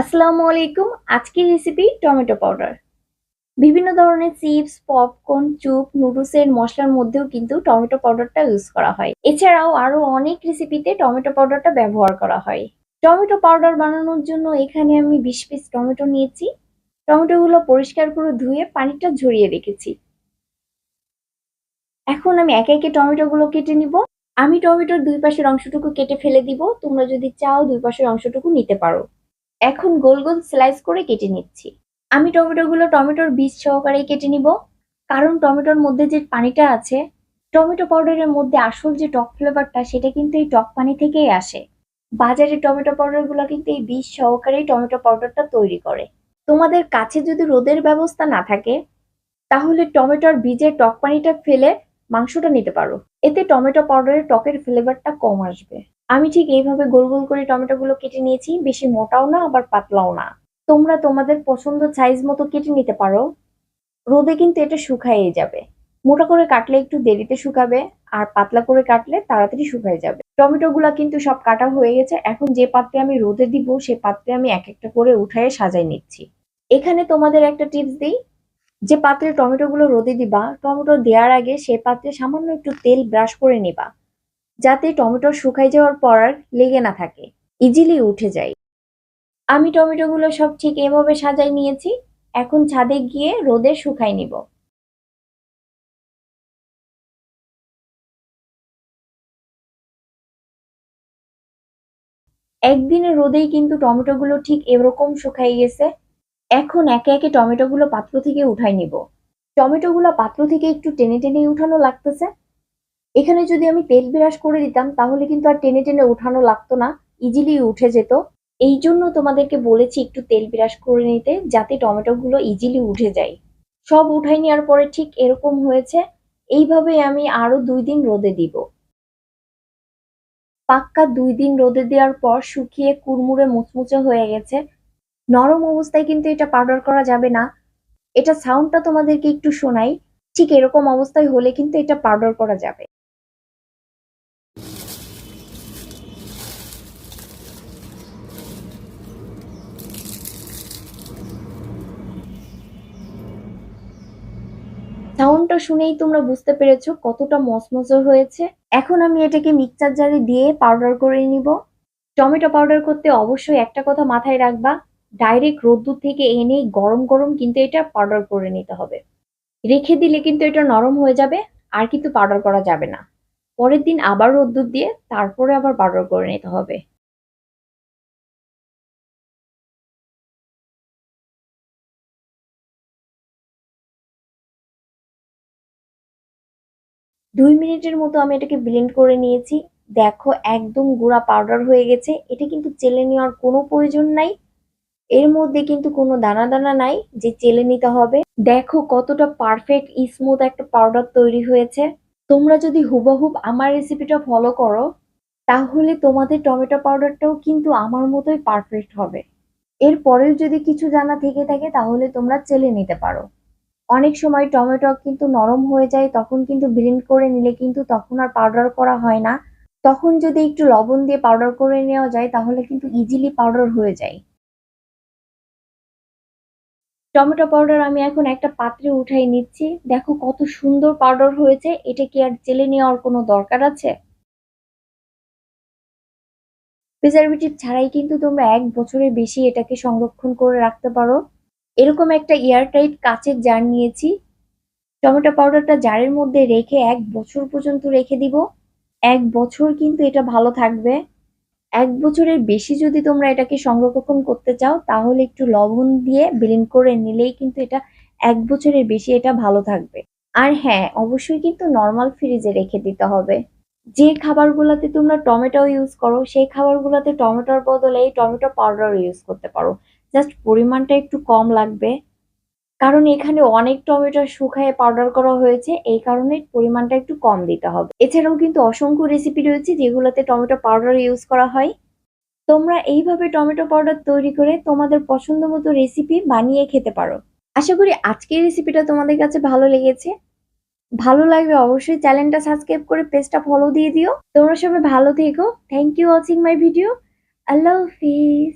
আসসালামু আলাইকুম। আজকের রেসিপি টমেটো পাউডার বিভিন্ন ধরনের চিপস পপকর্ন চুপ নুডলসের মশলার মধ্যেও কিন্তু টমেটো পাউডারটা ইউজ করা হয়। এছাড়াও আরও অনেক রেসিপিতে টমেটো পাউডারটা ব্যবহার করা হয়। টমেটো পাউডার বানানোর জন্য এখানে আমি বিশ পিস টমেটো নিয়েছি। টমেটোগুলো পরিষ্কার করে ধুয়ে পানিটা ঝরিয়ে রেখেছি। এখন আমি একে একে টমেটোগুলো কেটে নিব। আমি টমেটোর দুই পাশের অংশটুকু কেটে ফেলে দিব। তোমরা যদি চাও দুই পাশের অংশটুকু নিতে পারো। এখন গোল গোল স্লাইস করে কেটে নিচ্ছি। আমি টমেটোগুলো টমেটোর বীজ সহকারে কেটে নিব। কারণ টমেটোর মধ্যে যে পানিটা আছে, টমেটো পাউডারের মধ্যে আসল যে টক ফ্লেভারটা সেটা কিন্তু এই টক পানি থেকেই আসে। বাজারে টমেটো পাউডারগুলো কিন্তু এই বীজ সহকারেই টমেটো পাউডারটা তৈরি করে। তোমাদের কাছে যদি রোদের ব্যবস্থা না থাকে, তাহলে টমেটোর বীজের টক পানিটা ফেলে মাংসটা নিতে পারো। এতে টমেটো পাউডারের টকের ফ্লেভারটা কম আসবে। আমি ঠিক এইভাবে গোল গোল করে টমেটোগুলো কেটে নিয়েছি, বেশি মোটাও না, আবার পাতলাও না। তোমরা তোমাদের পছন্দ সাইজ মতো কেটে নিতে পারো। রোদে কিন্তু এটা শুকাইয়ে যাবে। মোটা করে কাটলে একটু দেরিতে শুকাবে, আর পাতলা করে কাটলে তাড়াতাড়ি শুকায় যাবে। টমেটোগুলা কিন্তু সব কাটা হয়ে গেছে, এখন যে পাত্রে আমি রোদে দিব, সে পাত্রে আমি এক একটা করে উঠায়ে সাজাই নিচ্ছি। এখানে তোমাদের একটা টিপস দিই যে পাত্রে টমেটোগুলো রোদে দিবা, টমেটো দেওয়ার আগে সে পাত্রে সামান্য একটু তেল ব্রাশ করে নিবা, যাতে টমেটো শুকাই যাওয়ার পর আর লেগে না থাকে ইজিলি উঠে যায়। আমি টমেটোগুলো সব ঠিক এভাবে সাজাই নিয়েছি, এখন ছাদে গিয়ে রোদে শুকাই নিব। একদিনে রোদেই কিন্তু টমেটোগুলো ঠিক এরকম শুকাই গেছে এখন একে একে টমেটোগুলো পাত্র থেকে উঠাই নিব। টমেটোগুলো পাত্র থেকে একটু টেনে টেনে উঠানো লাগতেছে। এখানে যদি আমি তেল ব্রাশ করে দিতাম, তাহলে কিন্তু আর টেনে টেনে উঠানো লাগতো না ইজিলি উঠে যেত। এই জন্য তোমাদেরকে বলেছি একটু তেল ব্রাশ করে নিতে, যাতে টমেটোগুলো ইজিলি উঠে যায়। সব উঠাই নেওয়ার পরে ঠিক এরকম হয়েছে। এইভাবে আমি আরও দুই দিন রোদে দিব। পাক্কা দুই দিন রোদে দেওয়ার পর শুকিয়ে কুড়মুড়ে মুচমুচে হয়ে গেছে। নরম অবস্থায় কিন্তু এটা পাউডার করা যাবে না। এটা সাউন্ডটা তোমাদেরকে একটু শোনাই। ঠিক এরকম অবস্থায় হলে কিন্তু এটা পাউডার করা যাবে। সাউন্ডটা শুনেই তোমরা বুঝতে পেরেছ কতটা মসমসে হয়েছে। এখন আমি এটাকে মিক্সচার জারে দিয়ে পাউডার করে নিব। টমেটো পাউডার করতে অবশ্যই একটা কথা মাথায় রাখবা ডাইরেক্ট রোদ্দুর থেকে এনে গরম গরম কিন্তু এটা পাউডার করে নিতে হবে। রেখে দিলে কিন্তু এটা নরম হয়ে যাবে, আর কিন্তু পাউডার করা যাবে না। পরের দিন আবার রোদ্দুর দিয়ে তারপরে আবার পাউডার করে নিতে হবে। দুই মিনিটের মতো আমি এটাকে ব্লেন্ড করে নিয়েছি। দেখো একদম গুঁড়া পাউডার হয়ে গেছে। এটা কিন্তু চেলে নেওয়ার কোনো প্রয়োজন নাই। এর মধ্যে কিন্তু কোনো দানা দানা নাই যে চেলে নিতে হবে। দেখো কতটা পারফেক্ট স্মুথ একটা পাউডার তৈরি হয়েছে। তোমরা যদি হুবহুব আমার রেসিপিটা ফলো করো, তাহলে তোমাদের টমেটো পাউডারটাও কিন্তু আমার মতোই পারফেক্ট হবে। এরপরেও যদি কিছু জানা থেকে থাকে, তাহলে তোমরা চেলে নিতে পারো। অনেক সময় টমেটো কিন্তু নরম হয়ে যায়, তখন কিন্তু ব্লেন্ড করে নিলে কিন্তু তখন আর পাউডার করা হয় না। তখন যদি একটু লবণ দিয়ে পাউডার করে নেওয়া যায়, তাহলে কিন্তু ইজিলি পাউডার হয়ে যায়। টমেটো পাউডার আমি এখন একটা পাত্রে উঠাই নিচ্ছি। দেখো কত সুন্দর পাউডার হয়েছে। এটা কি আর জেলে নেওয়ার কোনো দরকার আছে? প্রিজারভেটিভ ছাড়াই কিন্তু তোমরা এক বছরের বেশি এটাকে সংরক্ষণ করে রাখতে পারো। এরকম একটা এয়ারটাইট কাচের জার নিয়েছি। টমেটো পাউডারটা জারের মধ্যে রেখে এক বছর পর্যন্ত রেখে দিব। এক বছর কিন্তু এটা ভালো থাকবে। এক বছরের বেশি যদি তোমরা এটাকে সংরক্ষণ করতে চাও, তাহলে একটু লবণ দিয়ে ব্লেন্ড করে নিলেই কিন্তু এটা এক বছরের বেশি এটা ভালো থাকবে। আর হ্যাঁ অবশ্যই কিন্তু নর্মাল ফ্রিজে রেখে দিতে হবে। যে খাবারগুলোতে তোমরা টমেটো ইউজ করো, সেই খাবারগুলোতে টমেটোর বদলে এই টমেটো পাউডার ইউজ করতে পারো। জাস্ট পরিমাণটা একটু কম লাগবে। কারণ এখানে অনেক টমেটো শুকায় পাউডার করা হয়েছে, এই কারণে পরিমাণটা একটু কম দিতে হবে। এছাড়াও কিন্তু অসংখ্য রেসিপি রয়েছে যেগুলোতে টমেটো পাউডার ইউজ করা হয়। তোমরা এইভাবে টমেটো পাউডার তৈরি করে তোমাদের পছন্দ মতো রেসিপি বানিয়ে খেতে পারো। আশা করি আজকের রেসিপিটা তোমাদের কাছে ভালো লেগেছে। ভালো লাগবে অবশ্যই চ্যানেলটা সাবস্ক্রাইব করে পেজটা ফলো দিয়ে দিও। তোমরা সবাই ভালো থেকো। Thank you watching my video Allah Hafiz.